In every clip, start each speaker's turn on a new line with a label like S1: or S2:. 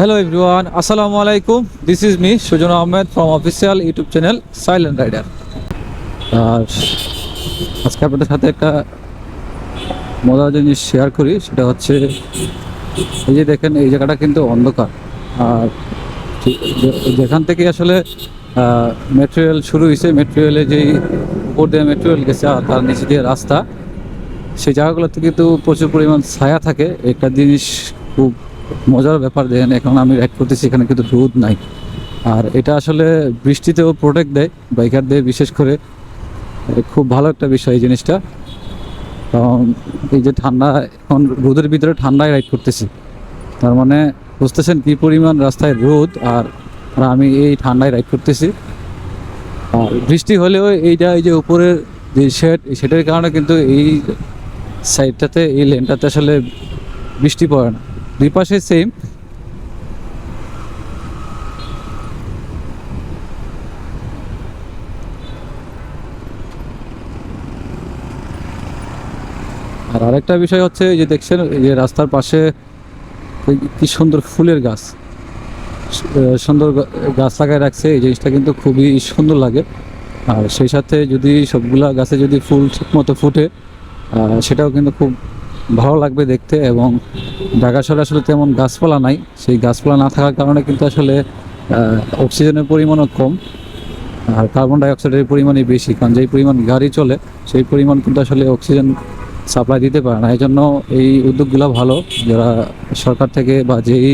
S1: Hello everyone, আসসালামু আলাইকুম this is me Sujan Ahmed from official YouTube channel silent rider আর আজকে আপনাদের সাথে একটা মজার জিনিস শেয়ার করি সেটা হচ্ছে এই যে দেখেন এই জায়গাটা কিন্তু অন্ধকার। আর যেখান থেকে আসলে মেটেরিয়াল শুরু হয়েছে মেটেরিয়ালে যেই উপর দিয়ে মেটেরিয়াল গেছে আর তার নিচে দিয়ে রাস্তা সেই জায়গাগুলোতে কিন্তু প্রচুর পরিমাণ ছায়া থাকে। একটা জিনিস খুব মজার ব্যাপার দেখেন, এখন আমি রাইড করতেছি, এখানে কিন্তু রোদ নাই। আর এটা আসলে বৃষ্টিতেও প্রোটেক্ট দেয় বাইকারদের বিশেষ করে। খুব ভালো একটা বিষয় এই জিনিসটা। কারণ এই যে ঠান্ডা, এখন রোদের ভিতরে ঠান্ডায় রাইড করতেছি। তার মানে বুঝতেছেন কি পরিমাণ রাস্তায় রোদ, আর আমি এই ঠান্ডায় রাইড করতেছি। আর বৃষ্টি হলেও এইটা, এই যে উপরের যে শেড সেটার কারণে কিন্তু এই সাইডটাতে এই লেনটাতে আসলে বৃষ্টি পড়ে না। দুই পাশে সেম আর আরেকটা বিষয় হচ্ছে যে দেখছেন, এই যে রাস্তার পাশে কি সুন্দর ফুলের গাছ সুন্দর গাছ লাগায় রাখছে, এই জিনিসটা কিন্তু খুবই সুন্দর লাগে। আর সেই সাথে যদি সবগুলা গাছে যদি ফুল ঠিক মতো ফুটে সেটাও কিন্তু খুব ভালো লাগবে দেখতে এবং ঢাকা শহরে আসলে তেমন গাছপালা নাই। সেই গাছপালা না থাকার কারণে কিন্তু আসলে অক্সিজেনের পরিমাণও কম আর কার্বন ডাইঅক্সাইডের পরিমাণই বেশি। কারণ যেই পরিমাণ গাড়ি চলে, সেই পরিমাণ কিন্তু আসলে অক্সিজেন সাপ্লাই দিতে পারে না। এই জন্য এই উদ্যোগগুলো ভালো। যারা সরকার থেকে বা যেই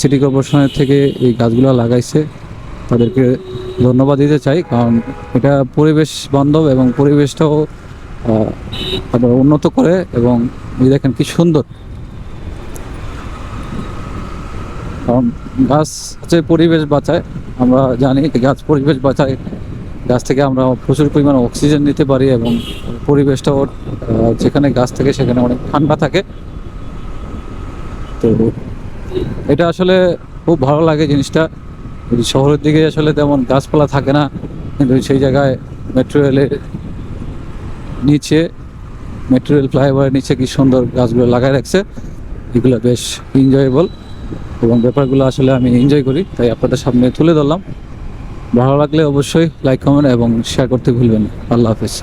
S1: সিটি কর্পোরেশনের থেকে এই গাছগুলো লাগাইছে, তাদেরকে ধন্যবাদ দিতে চাই। কারণ এটা পরিবেশ বান্ধব এবং পরিবেশটাও আবার উন্নত করে এবং দেখেন কি সুন্দর। কারণ গাছ হচ্ছে পরিবেশ বাঁচায়, আমরা জানি গাছ পরিবেশ বাঁচায়, গাছ থেকে আমরা প্রচুর পরিমাণে অক্সিজেন নিতে পারি এবং পরিবেশটাও যেখানে গাছ থাকে সেখানে অনেক ঠান্ডা থাকে। তো এটা আসলে খুব ভালো লাগে জিনিসটা। শহরের দিকে আসলে তেমন গাছপালা থাকে না, কিন্তু সেই জায়গায় মেট্রো রেলের নিচে মেটেরিয়াল ফ্লাইওভারের নিচে কি সুন্দর গাছগুলো লাগায় রাখছে, এগুলো বেশ এনজয়েবল এবং ব্যাপারগুলো আসলে আমি এনজয় করি, তাই আপনাদের সামনে তুলে ধরলাম ভালো লাগলে অবশ্যই লাইক কমেন্ট এবং শেয়ার করতে ভুলবেন না। আল্লাহ হাফেজ